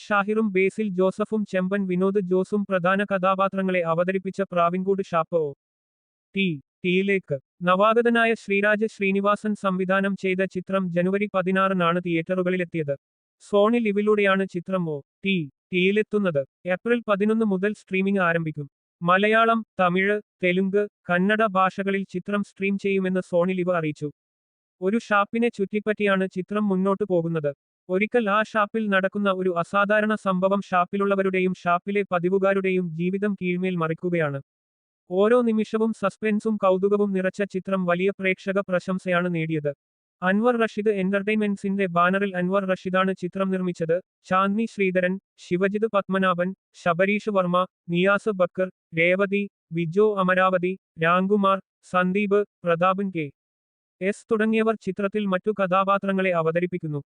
ഷാഹിറും ബേസിൽ ജോസഫും ചെമ്പൻ വിനോദ് ജോസും പ്രധാന കഥാപാത്രങ്ങളെ അവതരിപ്പിച്ച പ്രാവിൻകൂട് ഷാപ്പോ ടി. ടിയിലേക്ക്. നവാഗതനായ ശ്രീരാജ് ശ്രീനിവാസൻ സംവിധാനം ചെയ്ത ചിത്രം ജനുവരി പതിനാറിനാണ് തിയേറ്ററുകളിലെത്തിയത്. സോണി ലിവിലൂടെയാണ് ചിത്രം ഒ. ടി. ടിയിലെത്തുന്നത്. ഏപ്രിൽ പതിനൊന്ന് മുതൽ സ്ട്രീമിംഗ് ആരംഭിക്കും. മലയാളം തമിഴ് തെലുങ്ക് കന്നഡ ഭാഷകളിൽ ചിത്രം സ്ട്രീം ചെയ്യുമെന്ന് സോണി ലിവ് അറിയിച്ചു. ഒരു ഷാപ്പിനെ ചുറ്റിപ്പറ്റിയാണ് ചിത്രം മുന്നോട്ടു പോകുന്നത്. ഒരിക്കൽ ആ ഷാപ്പിൽ നടക്കുന്ന ഒരു അസാധാരണ സംഭവം ഷാപ്പിലുള്ളവരുടെയും ഷാപ്പിലെ പതിവുകാരുടെയും ജീവിതം കീഴ്മേൽ മറിക്കുകയാണ്. ഓരോ നിമിഷവും സസ്പെൻസും കൗതുകവും നിറച്ച ചിത്രം വലിയ പ്രേക്ഷക പ്രശംസയാണ് നേടിയത്. അൻവർ റഷീദ് എന്റർടൈൻമെന്റ്സിന്റെ ബാനറിൽ അൻവർ റഷീദാണ് ചിത്രം നിർമ്മിച്ചത്. ചാന്ദ്നി ശ്രീധരൻ ശിവജിത് പത്മനാഭൻ ശബരീഷ് വർമ്മ നിയാസ് ബക്കർ രേവതി വിജോ അമരാവതി രാംകുമാർ സന്ദീപ് പ്രതാപൻ കെ. എസ് തുടങ്ങിയവർ ചിത്രത്തിൽ മറ്റു കഥാപാത്രങ്ങളെ അവതരിപ്പിക്കുന്നു.